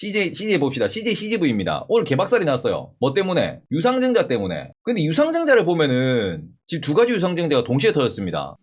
CJ, CJ 봅시다. CJ CGV입니다. 오늘 개박살이 났어요. 뭐 때문에? 유상증자 때문에. 근데 유상증자를 보면은 지금 두 가지 유상증자가 동시에 터졌습니다.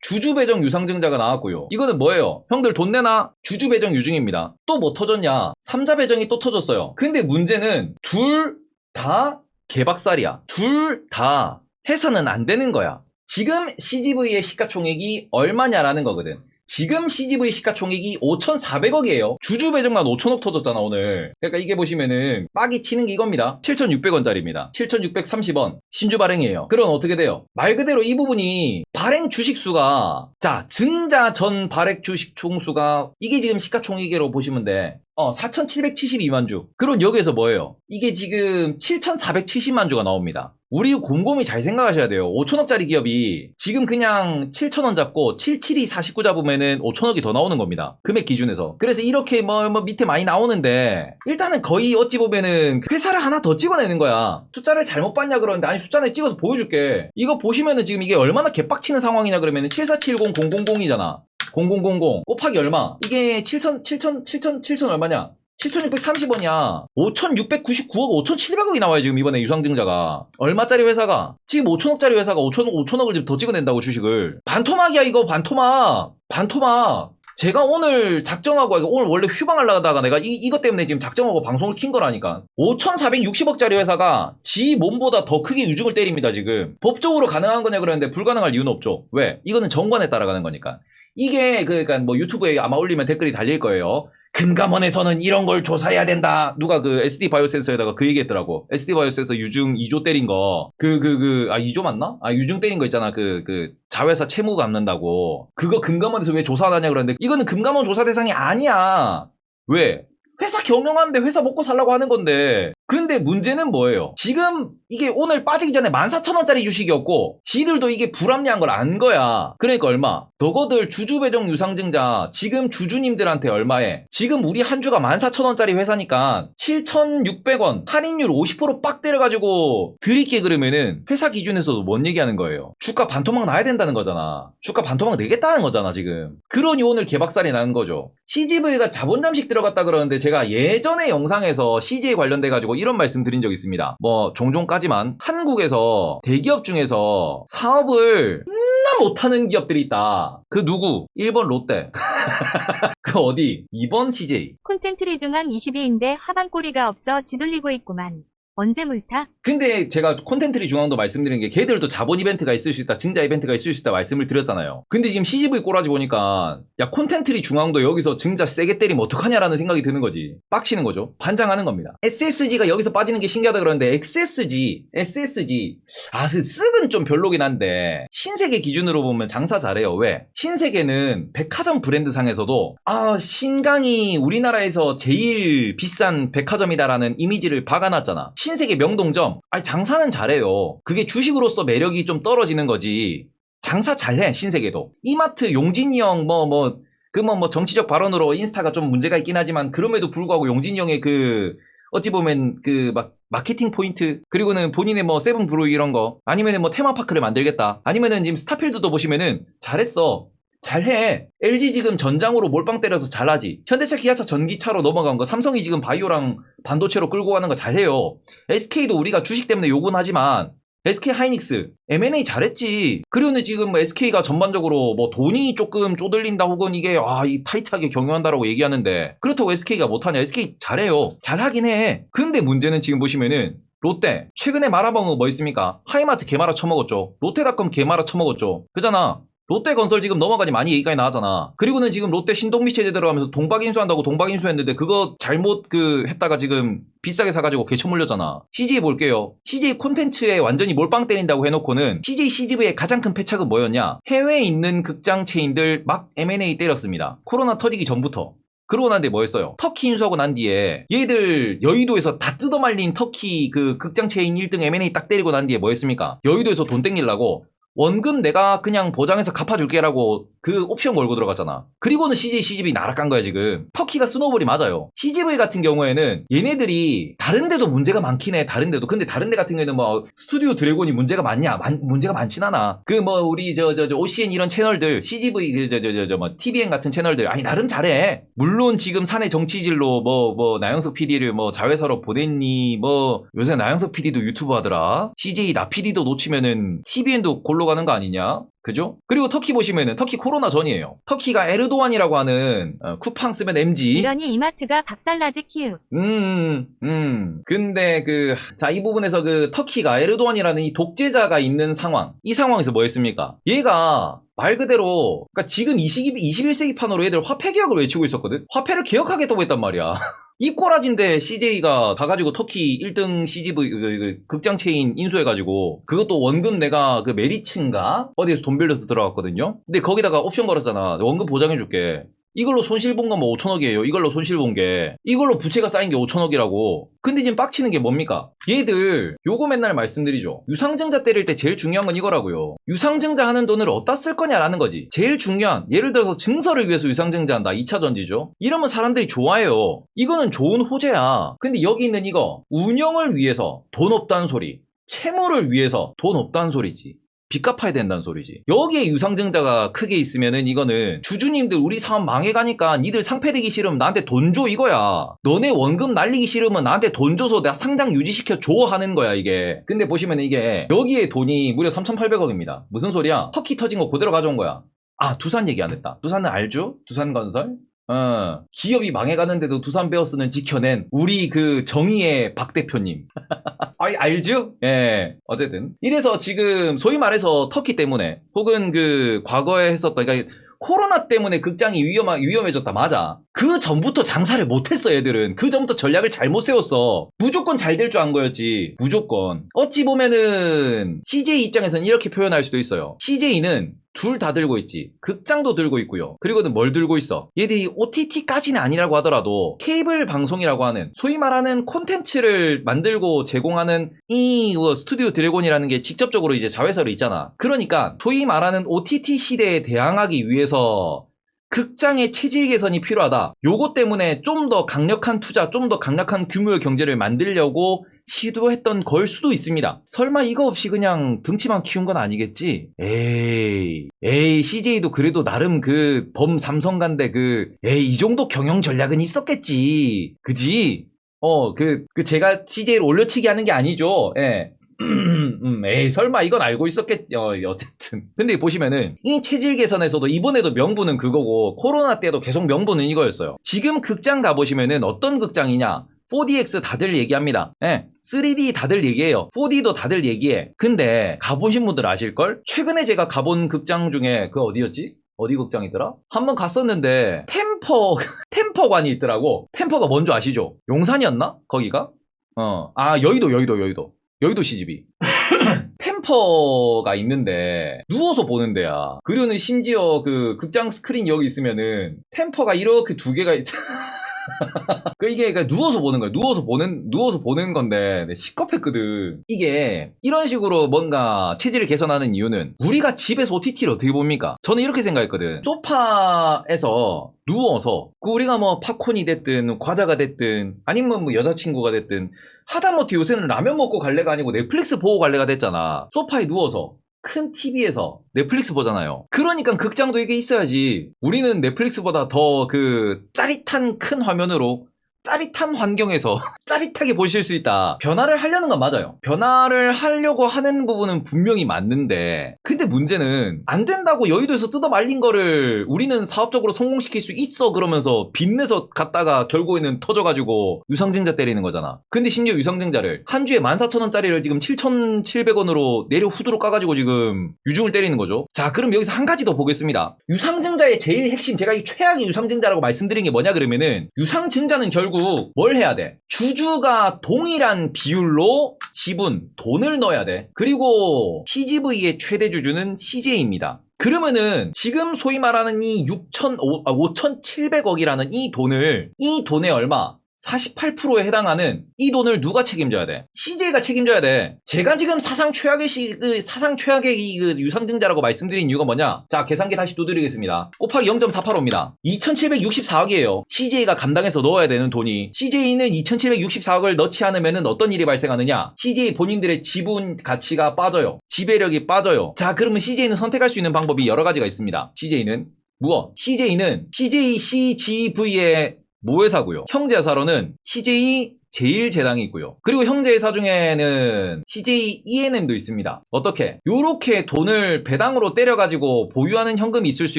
주주 배정 유상증자가 나왔고요. 이거는 뭐예요? 형들 돈 내나? 주주 배정 유증입니다. 또 뭐 터졌냐? 삼자 배정이 또 터졌어요. 근데 문제는 둘 다 개박살이야. 둘 다 해서는 안 되는 거야. 지금 CGV의 시가총액이 얼마냐라는 거거든. 지금 CGV 시가총액이 5,400억이에요. 주주 배정만 5천억 터졌잖아, 오늘. 그러니까 이게 보시면은, 빡이 치는 게 이겁니다. 7,600원짜리입니다. 7,630원. 신주 발행이에요. 그럼 어떻게 돼요? 말 그대로 이 부분이, 발행 주식 수가, 자, 증자 전 발행 주식 총수가, 이게 지금 시가총액으로 보시면 돼. 어, 4,772만 주. 그럼 여기에서 뭐예요? 이게 지금 7,470만 주가 나옵니다. 우리 곰곰이 잘 생각하셔야 돼요. 5천억짜리 기업이 지금 그냥 7천원 잡고 772 49 잡으면은 5천억이 더 나오는 겁니다. 금액 기준에서. 그래서 이렇게 뭐, 뭐 밑에 많이 나오는데 일단은 거의 어찌 보면은 회사를 하나 더 찍어내는 거야. 숫자를 잘못 봤냐 그러는데 아니 숫자를 찍어서 보여줄게. 이거 보시면은 지금 이게 얼마나 개빡치는 상황이냐 그러면은 7470000이잖아. 0000 곱하기 얼마? 이게 7천 7천 7천 7천 얼마냐? 7,630원이야. 5,699억, 5,700억이 나와요, 지금 이번에 유상증자가. 얼마짜리 회사가? 지금 5천억짜리 회사가 5천억, 5천억을 지금 더 찍어낸다고 주식을. 반토막이야, 이거, 반토막. 반토막. 제가 오늘 작정하고, 오늘 원래 휴방하려다가 내가 이, 이것 때문에 지금 작정하고 방송을 킨 거라니까. 5,460억짜리 회사가 지 몸보다 더 크게 유증을 때립니다, 지금. 법적으로 가능한 거냐 그러는데 불가능할 이유는 없죠. 왜? 이거는 정관에 따라가는 거니까. 이게, 그러니까 뭐 유튜브에 아마 올리면 댓글이 달릴 거예요. 금감원에서는 이런 걸 조사해야 된다. 누가 그 SD 바이오 센서에다가 그 얘기했더라고. SD 바이오 센서 유증 2조 때린 거. 그, 그, 그, 아, 2조 맞나? 아, 유증 때린 거 있잖아. 그, 그, 자회사 채무 갚는다고. 그거 금감원에서 왜 조사 안 하냐 그러는데, 이거는 금감원 조사 대상이 아니야. 왜? 회사 경영하는데 회사 먹고 살라고 하는 건데. 근데 문제는 뭐예요? 지금 이게 오늘 빠지기 전에 14,000원짜리 주식이었고, 지들도 이게 불합리한 걸 안 거야. 그러니까 얼마? 너거들 주주배정 유상증자, 지금 주주님들한테 얼마에? 지금 우리 한 주가 14,000원짜리 회사니까, 7,600원, 할인율 50%빡 때려가지고, 드릴게 그러면은, 회사 기준에서도 뭔 얘기하는 거예요? 주가 반토막 나야 된다는 거잖아. 주가 반토막 내겠다는 거잖아, 지금. 그러니 오늘 개박살이 나는 거죠. CGV가 자본 잠식 들어갔다 그러는데, 제가 예전에 영상에서 CJ 관련돼가지고 이런 말씀 드린 적 있습니다. 뭐 종종까지만 한국에서 대기업 중에서 사업을 존나 못하는 기업들이 있다. 그 누구? 1번 롯데. 그 어디? 2번 CJ. 콘텐츠리 중앙 20위인데 하반꼬리가 없어 지돌리고 있구만. 언제 물타? 근데 제가 콘텐츠리 중앙도 말씀드린 게 걔들도 자본 이벤트가 있을 수 있다, 증자 이벤트가 있을 수 있다 말씀을 드렸잖아요. 근데 지금 CGV 꼬라지 보니까 야 콘텐츠리 중앙도 여기서 증자 세게 때리면 어떡하냐라는 생각이 드는 거지. 빡치는 거죠. 반장하는 겁니다. SSG가 여기서 빠지는 게 신기하다 그러는데 XSG, SSG 아그 쓱은 좀 별로긴 한데 신세계 기준으로 보면 장사 잘해요. 왜? 신세계는 백화점 브랜드 상에서도 아 신강이 우리나라에서 제일 비싼 백화점이다라는 이미지를 박아놨잖아. 신세계 명동점 아니 장사는 잘해요. 그게 주식으로서 매력이 좀 떨어지는 거지. 장사 잘해 신세계도. 이마트 용진이 형 뭐 뭐 그뭐 뭐 정치적 발언으로 인스타가 좀 문제가 있긴 하지만 그럼에도 불구하고 용진이 형의 그 어찌 보면 그 막 마케팅 포인트 그리고는 본인의 뭐 세븐 브루 이런 거 아니면은 뭐 테마파크를 만들겠다 아니면은 지금 스타필드도 보시면은 잘했어 잘해 LG 지금 전장으로 몰빵 때려서 잘하지 현대차 기아차 전기차로 넘어간 거 삼성이 지금 바이오랑 반도체로 끌고 가는 거 잘해요 SK도 우리가 주식 때문에 욕은 하지만 SK 하이닉스 M&A 잘했지. 그리고는 지금 뭐 SK가 전반적으로 뭐 돈이 조금 쪼들린다 혹은 이게 아이 타이트하게 경영한다라고 얘기하는데 그렇다고 SK가 못하냐? SK 잘해요. 잘하긴 해. 근데 문제는 지금 보시면은 롯데 최근에 말아먹은 거 뭐 있습니까? 하이마트 개말아 처먹었죠. 롯데닷컴 개말아 처먹었죠. 그잖아. 롯데건설 지금 넘어가니 많이 얘기가 나왔잖아. 그리고는 지금 롯데 신동미 체제 들어가면서 동박 인수한다고 동박 인수했는데 그거 잘못 그 했다가 지금 비싸게 사가지고 개쳐 물렸잖아. CJ 볼게요. CJ 콘텐츠에 완전히 몰빵 때린다고 해놓고는 CJ CGV의 가장 큰 패착은 뭐였냐? 해외에 있는 극장 체인들 막 M&A 때렸습니다. 코로나 터지기 전부터. 그러고 난 뒤에 뭐 했어요? 터키 인수하고 난 뒤에 얘들 여의도에서 다 뜯어말린 터키 그 극장 체인 1등 M&A 딱 때리고 난 뒤에 뭐 했습니까? 여의도에서 돈 땡기려고 원금 내가 그냥 보장해서 갚아줄게라고 그 옵션 걸고 들어갔잖아. 그리고는 CJ, CGV 나락간 거야, 지금. 터키가 스노우볼이 맞아요. CGV 같은 경우에는 얘네들이 다른 데도 문제가 많긴 해, 다른 데도. 근데 다른 데 같은 경우에는 뭐, 스튜디오 드래곤이 문제가 많냐? 많- 문제가 많진 않아. 그 뭐, 우리 저, 저, 저, OCN 이런 채널들, CGV, 그 저, 저, 저, 저, 뭐, TVN 같은 채널들, 아니, 나름 잘해. 물론 지금 사내 정치질로 뭐, 뭐, 나영석 PD를 뭐, 자회사로 보냈니, 뭐, 요새 나영석 PD도 유튜브 하더라. CJ 나 PD도 놓치면은, TVN도 골로 가는 거 아니냐? 그죠? 그리고 터키 보시면은 터키 코로나 전이에요. 터키가 에르도안이라고 하는 어, 쿠팡 쓰면 MG. 이러니 이마트가 박살나지 키읔. 음, 음. 근데 그, 자, 이 부분에서 그 터키가 에르도안이라는 이 독재자가 있는 상황. 이 상황에서 뭐 했습니까? 얘가 말 그대로, 그니까 지금 20, 21세기 판으로 얘들 화폐 개혁을 외치고 있었거든? 화폐를 개혁하겠다고 했단 말이야. 이 꼬라진데 CJ가 가가지고 터키 1등 CGV 그, 그 극장 체인 인수해가지고 그것도 원금 내가 그 메리츠인가 어디에서 돈 빌려서 들어갔거든요. 근데 거기다가 옵션 걸었잖아. 원금 보장해줄게. 이걸로 손실 본 건 뭐 5천억이에요. 이걸로 손실 본 게. 이걸로 부채가 쌓인 게 5천억이라고. 근데 지금 빡치는 게 뭡니까? 얘들, 요거 맨날 말씀드리죠. 유상증자 때릴 때 제일 중요한 건 이거라고요. 유상증자 하는 돈을 어디다 쓸 거냐라는 거지. 제일 중요한, 예를 들어서 증서를 위해서 유상증자한다. 2차 전지죠. 이러면 사람들이 좋아해요. 이거는 좋은 호재야. 근데 여기 있는 이거, 운영을 위해서 돈 없다는 소리. 채무를 위해서 돈 없다는 소리지. 빚 갚아야 된다는 소리지. 여기에 유상증자가 크게 있으면은 이거는 주주님들 우리 사업 망해가니까 니들 상패되기 싫으면 나한테 돈 줘 이거야. 너네 원금 날리기 싫으면 나한테 돈 줘서 내가 상장 유지시켜 줘 하는 거야 이게. 근데 보시면 이게 여기에 돈이 무려 3,800억입니다. 무슨 소리야? 터키 터진 거 그대로 가져온 거야. 아 두산 얘기 안 했다. 두산은 알죠? 두산건설? 어, 기업이 망해가는데도 두산 베어스는 지켜낸 우리 그 정의의 박 대표님. 아이, 알죠? 예. 어쨌든. 이래서 지금 소위 말해서 터키 때문에 혹은 그 과거에 했었던, 그러니까 코로나 때문에 극장이 위험, 위험해졌다. 맞아. 그 전부터 장사를 못했어, 얘들은. 그 전부터 전략을 잘못 세웠어. 무조건 잘 될 줄 안 거였지. 무조건. 어찌 보면은, CJ 입장에서는 이렇게 표현할 수도 있어요. CJ는 둘 다 들고 있지. 극장도 들고 있고요. 그리고는 뭘 들고 있어? 얘들이 OTT까지는 아니라고 하더라도 케이블 방송이라고 하는 소위 말하는 콘텐츠를 만들고 제공하는 이 어, 스튜디오 드래곤이라는 게 직접적으로 이제 자회사로 있잖아. 그러니까 소위 말하는 OTT 시대에 대항하기 위해서 극장의 체질 개선이 필요하다. 요것 때문에 좀 더 강력한 투자, 좀 더 강력한 규모의 경제를 만들려고 시도했던 걸 수도 있습니다. 설마 이거 없이 그냥 등치만 키운 건 아니겠지? 에이, 에이, CJ도 그래도 나름 그 범 삼성 간데 그, 에이, 이 정도 경영 전략은 있었겠지. 그지? 어, 그, 그 제가 CJ를 올려치기 하는 게 아니죠. 예. 음, 에이, 설마 이건 알고 있었겠지. 어, 어쨌든. 근데 보시면은, 이 체질 개선에서도 이번에도 명분은 그거고, 코로나 때도 계속 명분은 이거였어요. 지금 극장 가보시면은 어떤 극장이냐? 4DX 다들 얘기합니다. 예. 3D 다들 얘기해요. 4D도 다들 얘기해. 근데 가보신 분들 아실걸? 최근에 제가 가본 극장 중에 그 어디였지? 어디 극장이더라? 한번 갔었는데 템퍼 템퍼관이 있더라고. 템퍼가 뭔지 아시죠? 용산이었나? 거기가? 어. 아, 여의도 여의도 여의도. 여의도 CGV. 템퍼가 있는데 누워서 보는 데야. 그리고는 심지어 그 극장 스크린 여기 있으면은 템퍼가 이렇게 두 개가 있... 그 이게 그러니까 누워서 보는 거야. 누워서 보는 누워서 보는 건데 네, 시겁했거든. 이게 이런 식으로 뭔가 체질을 개선하는 이유는 우리가 집에서 OTT를 어떻게 봅니까? 저는 이렇게 생각했거든. 소파에서 누워서 그 우리가 뭐 팝콘이 됐든 과자가 됐든 아니면 뭐 여자친구가 됐든 하다못해 요새는 라면 먹고 갈래가 아니고 넷플릭스 보고 갈래가 됐잖아. 소파에 누워서 큰 TV에서 넷플릭스 보잖아요. 그러니까 극장도 이게 있어야지. 우리는 넷플릭스보다 더 그 짜릿한 큰 화면으로 짜릿한 환경에서 짜릿하게 보실 수 있다. 변화를 하려는 건 맞아요. 변화를 하려고 하는 부분은 분명히 맞는데, 근데 문제는 안 된다고 여의도에서 뜯어 말린 거를 우리는 사업적으로 성공시킬 수 있어 그러면서 빚내서 갔다가 결국에는 터져가지고 유상증자 때리는 거잖아. 근데 심지어 유상증자를 한 주에 14,000원짜리를 지금 7,700원으로 내려 후드로 까가지고 지금 유중을 때리는 거죠. 자, 그럼 여기서 한 가지 더 보겠습니다. 유상증자의 제일 핵심, 제가 이 최악의 유상증자라고 말씀드린 게 뭐냐 그러면은 유상증자는 결국 뭘 해야 돼? 주주가 동일한 비율로 지분, 돈을 넣어야 돼. 그리고 CGV의 최대 주주는 CJ입니다. 그러면은 지금 소위 말하는 이 6천, 5,700억이라는 이 돈을 이 돈에 얼마? 48%에 해당하는 이 돈을 누가 책임져야 돼? CJ가 책임져야 돼. 제가 지금 사상 최악의 시, 그 사상 최악의 이 그 유상증자라고 말씀드린 이유가 뭐냐? 자, 계산기 다시 두드리겠습니다. 곱하기 0.485입니다. 2,764억이에요. CJ가 감당해서 넣어야 되는 돈이. CJ는 2,764억을 넣지 않으면 어떤 일이 발생하느냐? CJ 본인들의 지분 가치가 빠져요. 지배력이 빠져요. 자, 그러면 CJ는 선택할 수 있는 방법이 여러 가지가 있습니다. CJ는 무엇? CJ는 CJ CGV의 모회사고요. 형제사로는 CJ 제일제당이 있고요. 그리고 형제회사 중에는 CJ ENM도 있습니다. 어떻게? 요렇게 돈을 배당으로 때려가지고 보유하는 현금이 있을 수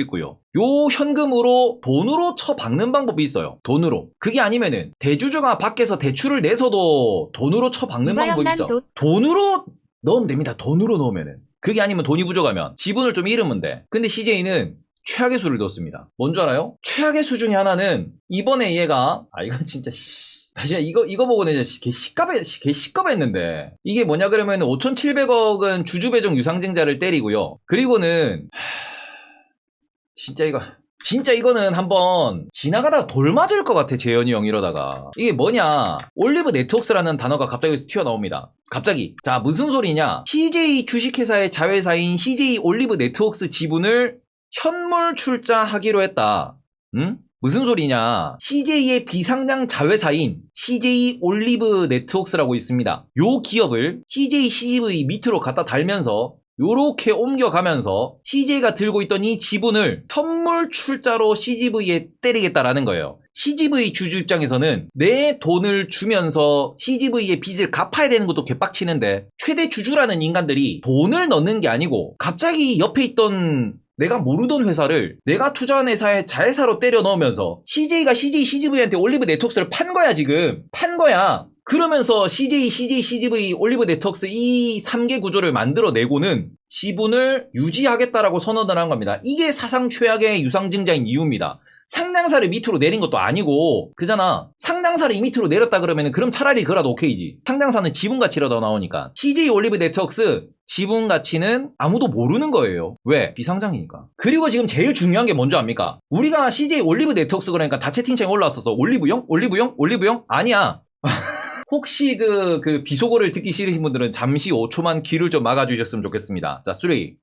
있고요. 요 현금으로 돈으로 쳐박는 방법이 있어요. 돈으로. 그게 아니면은 대주주가 밖에서 대출을 내서도 돈으로 쳐박는 이봐요, 방법이 난 있어. 좋- 돈으로 넣으면 됩니다. 돈으로 넣으면은. 그게 아니면 돈이 부족하면 지분을 좀 잃으면 돼. 근데 CJ는 최악의 수를 넣었습니다. 뭔 줄 알아요? 최악의 수 중에 하나는 이번에 얘가 아 이건 진짜 씨. 나 진짜 이거 이거 보고 내가 개 시겁해 개 시겁했는데 이게 뭐냐 그러면 5,700억은 주주 배정 유상증자를 때리고요. 그리고는 하, 진짜 이거 진짜 이거는 한번 지나가다가 돌 맞을 것 같아 재현이 형 이러다가 이게 뭐냐 올리브 네트워크스라는 단어가 갑자기 튀어나옵니다 갑자기 자 무슨 소리냐 CJ 주식회사의 자회사인 CJ 올리브 네트워크스 지분을 현물 출자하기로 했다 응? 무슨 소리냐 CJ의 비상장 자회사인 CJ 올리브 네트워크스라고 있습니다 요 기업을 CJ CGV 밑으로 갖다 달면서 요렇게 옮겨가면서 CJ가 들고 있던 이 지분을 현물 출자로 CGV에 때리겠다라는 거예요. CGV 주주 입장에서는 내 돈을 주면서 CGV의 빚을 갚아야 되는 것도 개빡치는데 최대 주주라는 인간들이 돈을 넣는 게 아니고 갑자기 옆에 있던 내가 모르던 회사를 내가 투자한 회사의 자회사로 때려 넣으면서 CJ가 CJ CGV한테 올리브 네트워크스를 판 거야 지금 판 거야 그러면서 CJ, CJ, CGV, 올리브 네트워크스 이 3개 구조를 만들어 내고는 지분을 유지하겠다라고 선언을 한 겁니다. 이게 사상 최악의 유상증자인 이유입니다. 상장사를 밑으로 내린 것도 아니고 그잖아 상장사를 이 밑으로 내렸다 그러면 그럼 차라리 그라도 오케이지 상장사는 지분 가치로 더 나오니까 CJ 올리브 네트워크스 지분 가치는 아무도 모르는 거예요 왜? 비상장이니까 그리고 지금 제일 중요한 게 뭔지 압니까? 우리가 CJ 올리브 네트워크스 그러니까 다 채팅창에 올라왔었어 올리브영? 올리브영? 올리브영? 아니야 혹시 그, 그 비속어를 듣기 싫으신 분들은 잠시 5초만 귀를 좀 막아주셨으면 좋겠습니다. 자, 3, 2, 1.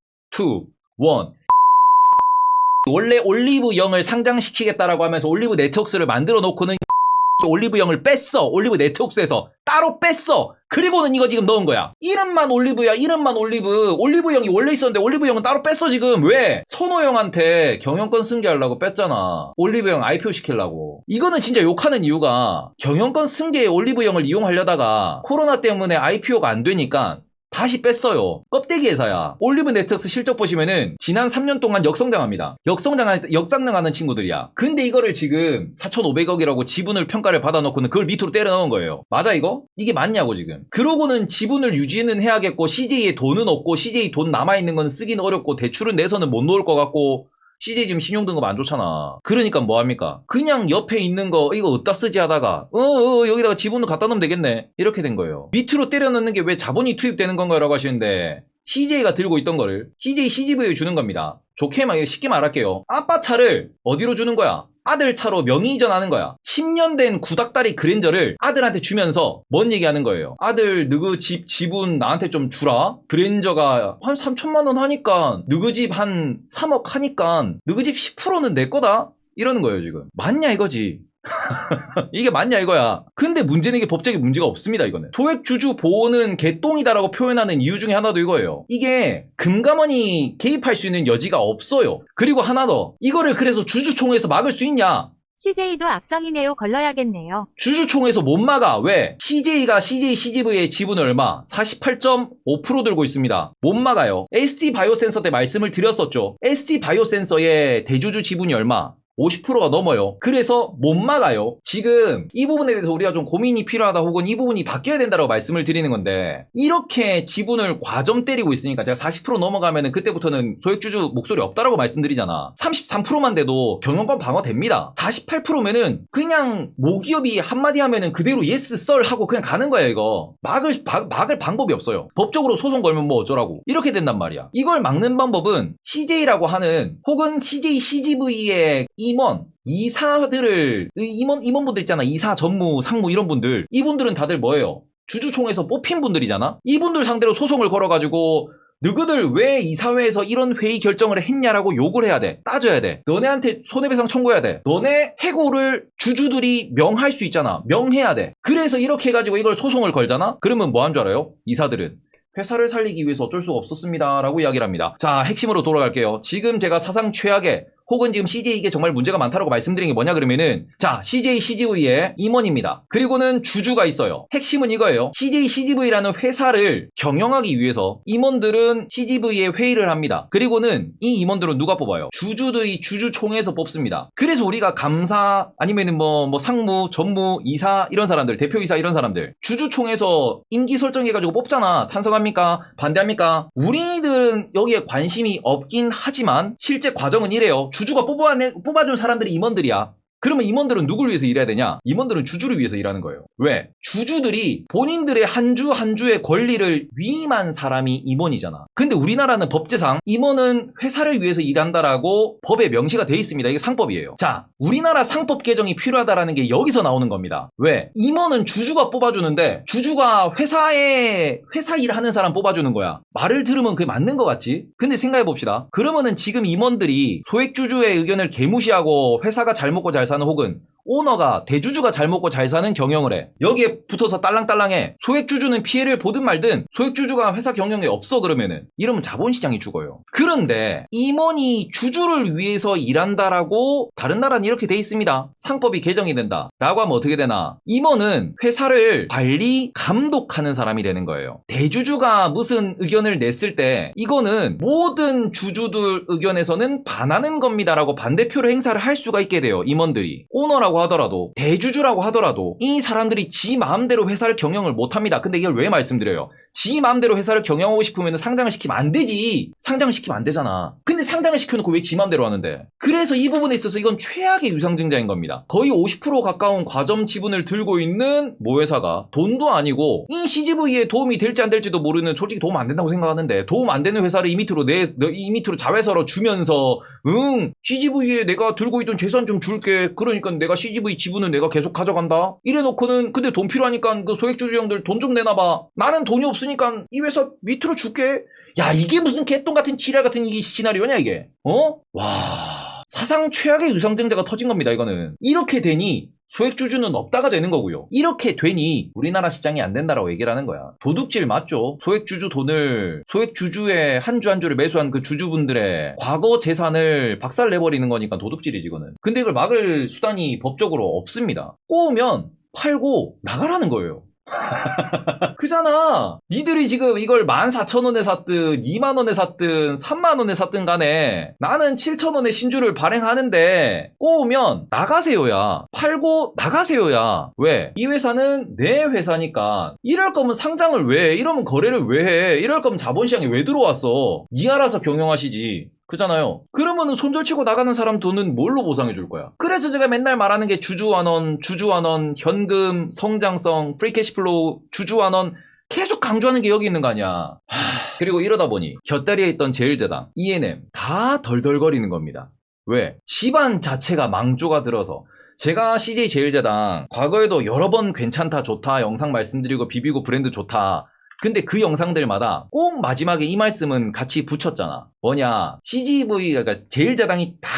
원래 올리브영을 상장시키겠다라고 하면서 올리브 네트워크스를 만들어 놓고는 올리브영을 뺐어. 올리브 네트워크스에서 따로 뺐어. 그리고는 이거 지금 넣은 거야. 이름만 올리브야. 이름만 올리브. 올리브영이 원래 있었는데 올리브영은 따로 뺐어 지금. 왜? 선호영한테 경영권 승계하려고 뺐잖아. 올리브영 IPO 시키려고. 이거는 진짜 욕하는 이유가 경영권 승계에 올리브영을 이용하려다가 코로나 때문에 IPO가 안 되니까 다시 뺐어요. 껍데기 회사야. 올리브 네트워크스 실적 보시면은 지난 3년 동안 역성장합니다. 역성장, 역상장하는 친구들이야. 근데 이거를 지금 4,500억이라고 지분을 평가를 받아놓고는 그걸 밑으로 때려 넣은 거예요. 맞아 이거? 이게 맞냐고 지금. 그러고는 지분을 유지는 해야겠고 CJ에 돈은 없고 CJ 돈 남아 있는 건 쓰기는 어렵고 대출은 내서는 못 놓을 것 같고 CJ 지금 신용 등급 안 좋잖아. 그러니까 뭐 합니까? 그냥 옆에 있는 거 이거 어디다 쓰지 하다가 어, 어 여기다가 지분을 갖다 놓으면 되겠네. 이렇게 된 거예요. 밑으로 때려 넣는 게 왜 자본이 투입되는 건가라고 하시는데 CJ가 들고 있던 거를 CJ CGV에 주는 겁니다. 좋게 말 쉽게 말할게요. 아빠 차를 어디로 주는 거야? 아들 차로 명의 이전하는 거야. 10년 된 구닥다리 그랜저를 아들한테 주면서 뭔 얘기하는 거예요? 아들 너그 집 지분 나한테 좀 주라. 그랜저가 한 3천만 원 하니까 너그 집 한 3억 하니까 너그 집 10%는 내 거다. 이러는 거예요 지금. 맞냐 이거지. 이게 맞냐 이거야. 근데 문제는 이게 법적인 문제가 없습니다 이거는. 소액 주주 보호는 개똥이다라고 표현하는 이유 중에 하나도 이거예요. 이게 금감원이 개입할 수 있는 여지가 없어요. 그리고 하나 더. 이거를 그래서 주주총회에서 막을 수 있냐? CJ도 악성이네요. 걸러야겠네요. 주주총회에서 못 막아. 왜? CJ가 CJ CGV의 지분을 얼마? 48.5% 들고 있습니다. 못 막아요. ST 바이오센서 때 말씀을 드렸었죠. ST 바이오센서의 대주주 지분이 얼마? 50%가 넘어요. 그래서 못 막아요. 지금 이 부분에 대해서 우리가 좀 고민이 필요하다 혹은 이 부분이 바뀌어야 된다고 말씀을 드리는 건데 이렇게 지분을 과점 때리고 있으니까 제가 40% 넘어가면은 그때부터는 소액주주 목소리 없다라고 말씀드리잖아. 33%만 돼도 경영권 방어됩니다. 48%면은 그냥 모기업이 한마디 하면은 그대로 예스 썰 하고 그냥 가는 거야 이거. 막을 바- 막을 방법이 없어요. 법적으로 소송 걸면 뭐 어쩌라고. 이렇게 된단 말이야. 이걸 막는 방법은 CJ라고 하는 혹은 CJ CGV의 임원, 이사들을 이 임원 임원분들 있잖아. 이사, 전무, 상무 이런 분들. 이분들은 다들 뭐예요? 주주총회에서 뽑힌 분들이잖아. 이분들 상대로 소송을 걸어 가지고 너희들 왜 이사회에서 이런 회의 결정을 했냐라고 욕을 해야 돼. 따져야 돼. 너네한테 손해배상 청구해야 돼. 너네 해고를 주주들이 명할 수 있잖아. 명해야 돼. 그래서 이렇게 해가지고 이걸 소송을 걸잖아? 그러면 뭐 한 줄 알아요? 이사들은. 회사를 살리기 위해서 어쩔 수 없었습니다. 라고 이야기를 합니다. 자, 핵심으로 돌아갈게요. 지금 제가 사상 최악의 혹은 지금 CJ에게 정말 문제가 많다라고 말씀드린 게 뭐냐 그러면은 자 CJ CGV의 임원입니다. 그리고는 주주가 있어요. 핵심은 이거예요. CJ CGV라는 회사를 경영하기 위해서 임원들은 CGV에 회의를 합니다. 그리고는 이 임원들은 누가 뽑아요? 주주들이 주주총회에서 뽑습니다. 그래서 우리가 감사 아니면은 뭐, 뭐 상무, 전무, 이사 이런 사람들, 대표이사 이런 사람들 주주총회에서 임기 설정해가지고 뽑잖아. 찬성합니까? 반대합니까? 우리들은 여기에 관심이 없긴 하지만 실제 과정은 이래요. 주 주가 뽑아내, 뽑아준 사람들이 임원들이야. 그러면 임원들은 누굴 위해서 일해야 되냐? 임원들은 주주를 위해서 일하는 거예요. 왜? 주주들이 본인들의 한주한 주의 권리를 위임한 사람이 임원이잖아. 근데 우리나라는 법제상 임원은 회사를 위해서 일한다라고 법에 명시가 돼 있습니다. 이게 상법이에요. 자, 우리나라 상법 개정이 필요하다라는 게 여기서 나오는 겁니다. 왜? 임원은 주주가 뽑아주는데 주주가 회사에 회사 일하는 사람 뽑아주는 거야. 말을 들으면 그게 맞는 것 같지? 근데 생각해 봅시다. 그러면은 지금 임원들이 소액주주의 의견을 개무시하고 회사가 잘 먹고 잘 사는 혹은 오너가 대주주가 잘 먹고 잘 사는 경영을 해. 여기에 붙어서 딸랑딸랑해. 소액주주는 피해를 보든 말든 소액주주가 회사 경영에 없어 그러면은 이러면 자본시장이 죽어요. 그런데 임원이 주주를 위해서 일한다라고 다른 나라는 이렇게 돼 있습니다. 상법이 개정이 된다. 라고 하면 어떻게 되나? 임원은 회사를 관리 감독하는 사람이 되는 거예요. 대주주가 무슨 의견을 냈을 때 이거는 모든 주주들 의견에서는 반하는 겁니다라고 반대표를 행사를 할 수가 있게 돼요. 임원들이. 오너라고 하더라도 대주주라고 하더라도 이 사람들이 지 마음대로 회사를 경영을 못 합니다. 근데 이걸 왜 말씀드려요? 지 마음대로 회사를 경영하고 싶으면 상장을 시키면 안 되지. 상장을 시키면 안 되잖아. 근데 상장을 시켜놓고 왜 지 마음대로 하는데? 그래서 이 부분에 있어서 이건 최악의 유상증자인 겁니다. 거의 50% 가까운 과점 지분을 들고 있는 모 회사가 돈도 아니고 이 CGV에 도움이 될지 안 될지도 모르는 솔직히 도움 안 된다고 생각하는데 도움 안 되는 회사를 이 밑으로 내, 이 밑으로 자회사로 주면서 응 CGV에 내가 들고 있던 재산 좀 줄게 그러니까 내가 CGV 지분은 내가 계속 가져간다 이래 놓고는 근데 돈 필요하니까 그 소액주주 형들 돈 좀 내놔봐 나는 돈이 없 으니까 이 회사 밑으로 줄게 야 이게 무슨 개똥 같은 지랄 같은 이 시나리오냐 이게 어? 와 사상 최악의 유상증자가 터진 겁니다 이거는 이렇게 되니 소액 주주는 없다가 되는 거고요. 이렇게 되니 우리나라 시장이 안 된다라고 얘기를 하는 거야. 도둑질 맞죠? 소액 주주 돈을 소액 주주의 한 주 한 주를 매수한 그 주주분들의 과거 재산을 박살 내버리는 거니까 도둑질이지 이거는. 근데 이걸 막을 수단이 법적으로 없습니다. 꼬우면 팔고 나가라는 거예요. 그잖아. 니들이 지금 이걸 14,000원에 샀든 2만원에 샀든 3만원에 샀든 간에 나는 7,000원에 신주를 발행하는데 꼬우면 나가세요야. 팔고 나가세요야. 왜? 이 회사는 내 회사니까 이럴 거면 상장을 왜 해? 이러면 거래를 왜 해? 이럴 거면 자본시장에 왜 들어왔어? 니 알아서 경영하시지. 그잖아요. 그러면은 손절치고 나가는 사람 돈은 뭘로 보상해 줄 거야? 그래서 제가 맨날 말하는 게 주주환원, 주주환원, 현금, 성장성, 프리캐시플로우, 주주환원 계속 강조하는 게 여기 있는 거 아니야. 하, 그리고 이러다 보니 곁다리에 있던 제일제당, ENM 다 덜덜거리는 겁니다. 왜? 집안 자체가 망조가 들어서 제가 CJ 제일제당 과거에도 여러 번 괜찮다 좋다 영상 말씀드리고 비비고 브랜드 좋다 근데 그 영상들마다 꼭 마지막에 이 말씀은 같이 붙였잖아. 뭐냐. CGV, 그러니까 제일제당이 다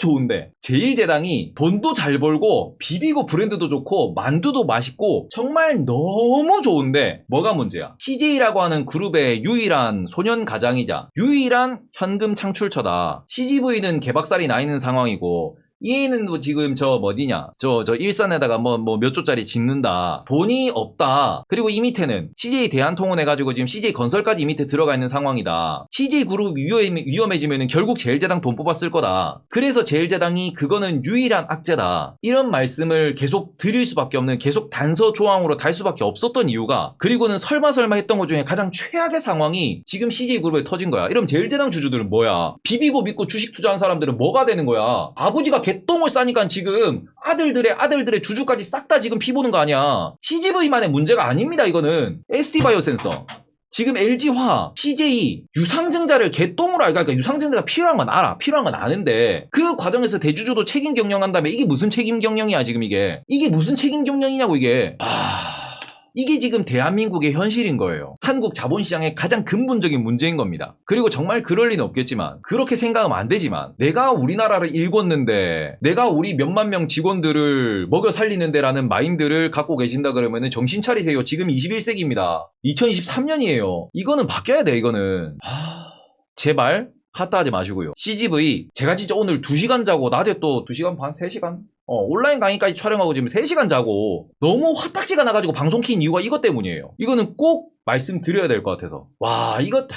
좋은데, 제일제당이 돈도 잘 벌고, 비비고 브랜드도 좋고, 만두도 맛있고, 정말 너무 좋은데, 뭐가 문제야? CJ라고 하는 그룹의 유일한 소년 가장이자, 유일한 현금 창출처다. CGV는 개박살이 나 있는 상황이고, 얘는 뭐 지금 저 뭐디냐? 저 저 일산에다가 뭐뭐몇 조짜리 짓는다. 돈이 없다. 그리고 이 밑에는 CJ 대한통운 해가지고 지금 CJ 건설까지 이 밑에 들어가 있는 상황이다. CJ 그룹 위험, 위험해지면은 결국 제일제당 돈 뽑았을 거다. 그래서 제일제당이 그거는 유일한 악재다. 이런 말씀을 계속 드릴 수밖에 없는 계속 단서 조항으로 달 수밖에 없었던 이유가 그리고는 설마 설마 했던 것 중에 가장 최악의 상황이 지금 CJ 그룹에 터진 거야. 이러면 제일제당 주주들은 뭐야? 비비고 믿고 주식 투자한 사람들은 뭐가 되는 거야? 아버지가 개똥을 싸니까 지금 아들들의 아들들의 주주까지 싹 다 지금 피보는 거 아니야. CGV만의 문제가 아닙니다, 이거는. ST바이오 센서. 지금 LG화, CJ, 유상증자를 개똥으로 알까? 그러니까 유상증자가 필요한 건 알아. 필요한 건 아는데 그 과정에서 대주주도 책임 경영한다면 이게 무슨 책임 경영이야 지금 이게? 이게 무슨 책임 경영이냐고 이게? 아... 이게 지금 대한민국의 현실인 거예요. 한국 자본시장의 가장 근본적인 문제인 겁니다. 그리고 정말 그럴 리는 없겠지만, 그렇게 생각하면 안 되지만, 내가 우리나라를 일궜는데, 내가 우리 몇만 명 직원들을 먹여 살리는데라는 마인드를 갖고 계신다 그러면은 정신 차리세요. 지금 21세기입니다. 2023년이에요. 이거는 바뀌어야 돼, 이거는. 아, 제발. 핫하지 마시고요. CGV, 제가 진짜 오늘 2시간 자고, 낮에 또 2시간 반, 3시간? 어, 온라인 강의까지 촬영하고 지금 3시간 자고 너무 화딱지가 나가지고 방송 킨 이유가 이것 때문이에요. 이거는 꼭 말씀드려야 될 것 같아서. 와, 이거 다-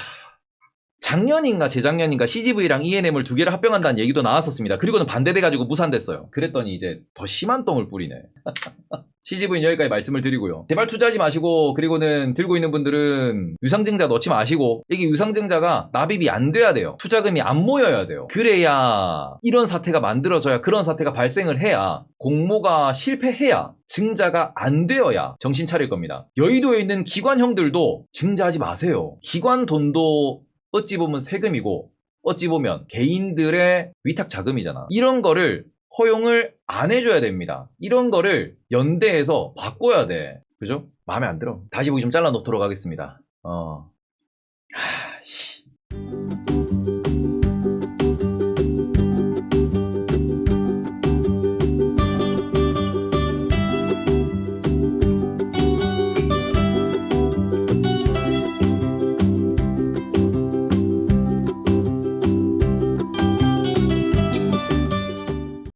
작년인가 재작년인가 CGV랑 ENM을 두 개를 합병한다는 얘기도 나왔었습니다. 그리고는 반대돼가지고 무산됐어요. 그랬더니 이제 더 심한 똥을 뿌리네. CGV는 여기까지 말씀을 드리고요. 제발 투자하지 마시고 그리고는 들고 있는 분들은 유상증자 넣지 마시고 이게 유상증자가 납입이 안 돼야 돼요. 투자금이 안 모여야 돼요. 그래야 이런 사태가 만들어져야 그런 사태가 발생을 해야 공모가 실패해야 증자가 안 되어야 정신 차릴 겁니다. 여의도에 있는 기관형들도 증자하지 마세요. 기관 돈도 어찌 보면 세금이고 어찌 보면 개인들의 위탁 자금이잖아. 이런 거를 허용을 안 해줘야 됩니다. 이런 거를 연대에서 바꿔야 돼. 그죠? 마음에 안 들어. 다시 보기 좀 잘라 놓도록 하겠습니다. 어. 하, 씨.